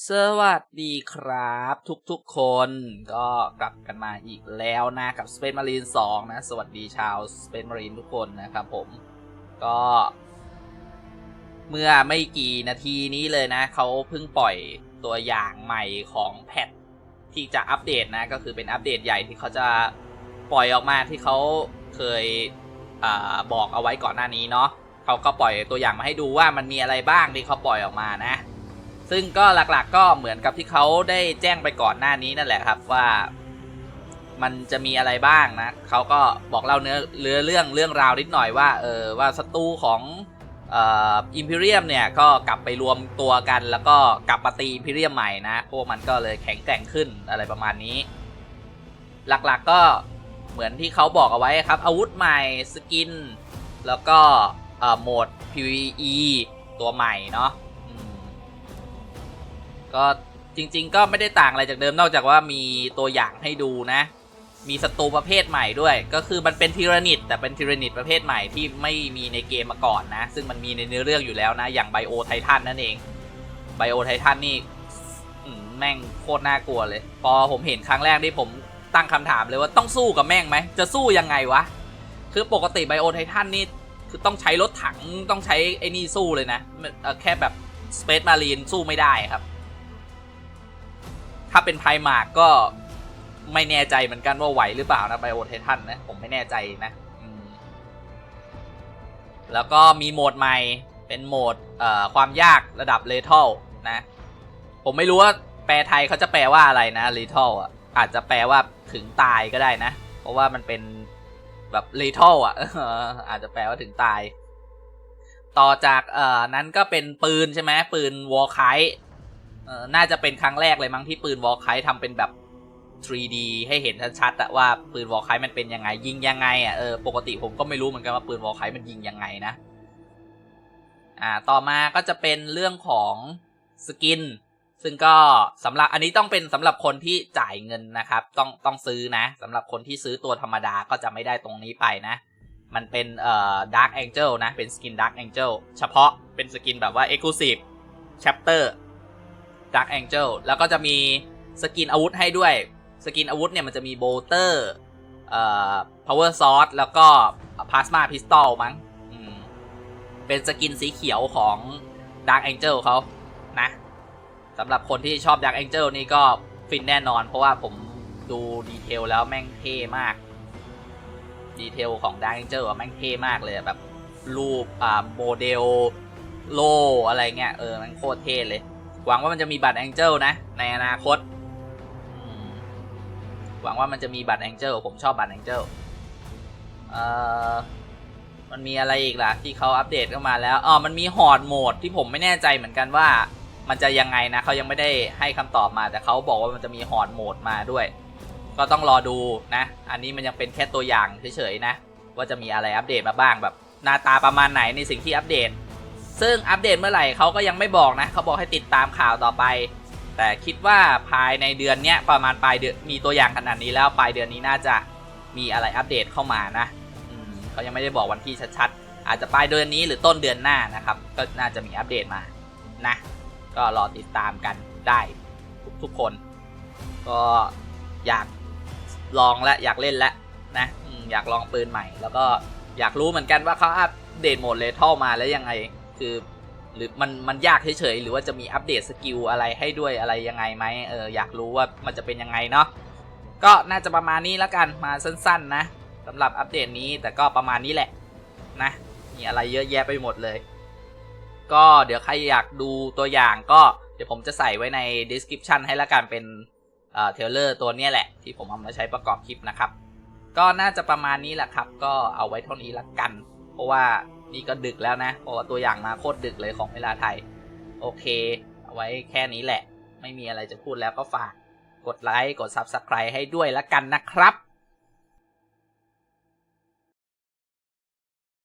สวัสดีครับ ทุกๆคนก็กลับกันมาอีกแล้วนะ กับ Space Marine 2 นะ สวัสดีชาว Space Marine ทุกคนนะครับผม ก็ เมื่อไม่กี่นาทีนี้เลยนะ เขาเพิ่งปล่อยตัวอย่างใหม่ของแพทที่จะอัปเดตนะ ก็คือเป็นอัปเดตใหญ่ที่เขาจะปล่อยออกมาที่เขาเคยอาบอกเอาไว้ก่อนหน้านี้เนาะเขาก็ปล่อยตัวอย่างมาให้ดูว่ามันมีอะไรบ้างที่เขาปล่อยออกมานะ ซึ่งก็หลักๆก็เหมือนกับที่เขาได้แจ้งไปก่อนหน้านี้นั่นแหละครับว่ามันจะมีอะไรบ้างนะเขาก็บอกเล่าเนื้อเรื่อเรื่องเรื่องราวนิดหน่อยว่าเออว่าศัตรูของอิมพีเรียมเนี่ยก็กลับไปรวมตัวกันแล้วก็กลับมาตีอิมพีเรียมใหม่นะพวกมันก็เลยแข็งแกร่งขึ้นอะไรประมาณนี้ หลักๆก็เหมือนที่เขาบอกเอาไว้ครับ อาวุธใหม่สกิน แล้วก็โหมด PVE ตัวใหม่เนาะ ก็จริง ๆ ก็ไม่ได้ต่างอะไรจากเดิมนอกจากว่ามีตัวอย่างให้ดูนะ มีศัตรูประเภทใหม่ด้วย ก็คือมันเป็นทีรนิดแต่เป็นทีรนิดประเภทใหม่ที่ไม่มีในเกมมาก่อนนะ ซึ่งมันมีในเนื้อเรื่องอยู่แล้วนะ อย่างไบโอไททันนั่นเองไบโอไททันนี่แม่งโคตรน่ากลัวเลย พอผมเห็นครั้งแรกที่ผมตั้งคำถามเลยว่าต้องสู้กับแม่งไหม จะสู้ยังไงวะ คือปกติไบโอไททันนี่คือต้องใช้รถถังต้องใช้ไอ้นี่สู้เลยนะ แค่แบบสเปซมารีนสู้ไม่ได้ครับ ถ้าเป็นไพมากก็ไม่แน่ใจเหมือนกันว่าไหวหรือเปล่านะไบโอไททันนะ ผมไม่แน่ใจนะแล้วก็มีโหมดใหม่เป็นโหมดเอ่อความยากระดับเลทัลนะ ผมไม่รู้ว่าแปลไทยเขาจะแปลว่าอะไรนะเลทัลอะอาจจะแปลว่าถึงตายก็ได้นะ เพราะว่ามันเป็นแบบเลทัลอะอาจจะแปลว่าถึงตาย ต่อจากเอ่อนั้นก็เป็นปืนใช่ไหมปืนวอลไค น่าจะเป็นครั้งแรกเลยมั้งที่ปืนวอลไคทำเป็นแบบ 3D ให้เห็นชัดๆอะว่าปืนวอลไคมันเป็นยังไง ยิงยังไงอะเออปกติผมก็ไม่รู้เหมือนกันว่าปืนวอลไคมันยิงยังไงนะ อ่าต่อมาก็จะเป็นเรื่องของสกิน ซึ่งก็สำหรับอันนี้ต้องเป็นสำหรับคนที่จ่ายเงินนะครับ ต้องต้องซื้อนะสำหรับคนที่ซื้อตัวธรรมดาก็จะไม่ได้ตรงนี้ไปนะมันเป็นเอ่อ Dark Angel นะ เป็นสกิน Dark Angel เฉพาะเป็นสกินแบบว่า Exclusive Chapter Dark Angel แล้วก็จะมีสกินอาวุธให้ด้วย สกินอาวุธเนี่ยมันจะมีโบเตอร์เอ่อ power sword แล้วก็ plasma pistol มั้งเป็นสกินสีเขียวของ Dark Angel เขานะสำหรับคนที่ชอบ Dark Angel นี่ก็ฟินแน่นอน เพราะว่าผมดูดีเทลแล้วแม่งเท่มาก ดีเทลของ Dark Angel อะแม่งเท่มากเลยแบบรูปอ่าโมเดลโลอะไรเงี้ยเออมันโคตรเท่เลย หวังว่ามันจะมีบัตร Angel นะ ในอนาคต หวังว่ามันจะมีบัตร Angel ผมชอบบัตร Angel เอ่อมันมีอะไรอีกล่ะ ที่เขาอัปเดตเข้ามาแล้วอ๋อมันมีฮอดโหมดที่ผมไม่แน่ใจเหมือนกันว่า มันจะยังไงนะเขายังไม่ได้ให้คำตอบมาแต่เขาบอกว่ามันจะมีฮอดโหมดมาด้วย ก็ต้องรอดูนะ อันนี้มันยังเป็นแค่ตัวอย่างเฉยๆนะ ว่าจะมีอะไรอัปเดตมาบ้างแบบหน้าตาประมาณไหนในสิ่งที่อัปเดต ซึ่งอัปเดตเมื่อไหร่เขาก็ยังไม่บอกนะเขาบอกให้ติดตามข่าวต่อไป แต่คิดว่าภายในเดือนนี้ประมาณปลายเดือนมีตัวอย่างขนาดนี้แล้วปลายเดือนนี้น่าจะมีอะไรอัปเดตเข้ามานะเขายังไม่ได้บอกวันที่ชัดๆ อาจจะปลายเดือนนี้หรือต้นเดือนหน้านะครับ ก็น่าจะมีอัปเดตมานะ ก็รอติดตามกันได้ทุกๆคน ก็อยากลองและอยากเล่นและนะอืมอยากลองปืนใหม่ แล้วก็อยากรู้เหมือนกันว่าเขาอัปเดตโหมดเลทัลมาแล้วยังไง คือหรือมันมันยากเฉยๆหรือว่าจะมีอัปเดตสกิลอะไรให้ด้วยอะไรยังไงไหมเอออยากรู้ว่ามันจะเป็นยังไงเนาะก็น่าจะประมาณนี้แล้วกันมาสั้นๆ นะสำหรับอัปเดตนี้แต่ก็ประมาณนี้แหละนะมีอะไรเยอะแยะไปหมดเลย ก็เดี๋ยวใครอยากดูตัวอย่างก็เดี๋ยวผมจะใส่ไว้ใน description ให้ละกันเป็นเออเทเลอร์ตัวนี้แหละ ที่ผมเอามาใช้ประกอบคลิปนะครับ ก็น่าจะประมาณนี้แหละครับ ก็เอาไว้เท่านี้ละกัน เพราะว่า นี่ก็ดึกแล้วนะเพราะว่าตัวอย่างมาโคตรดึกเลยของเวลาไทย โอเค เอาไว้แค่นี้แหละ ไม่มีอะไรจะพูดแล้วก็ฝาก กดไลค์ กด Subscribe ให้ด้วยละกันนะครับ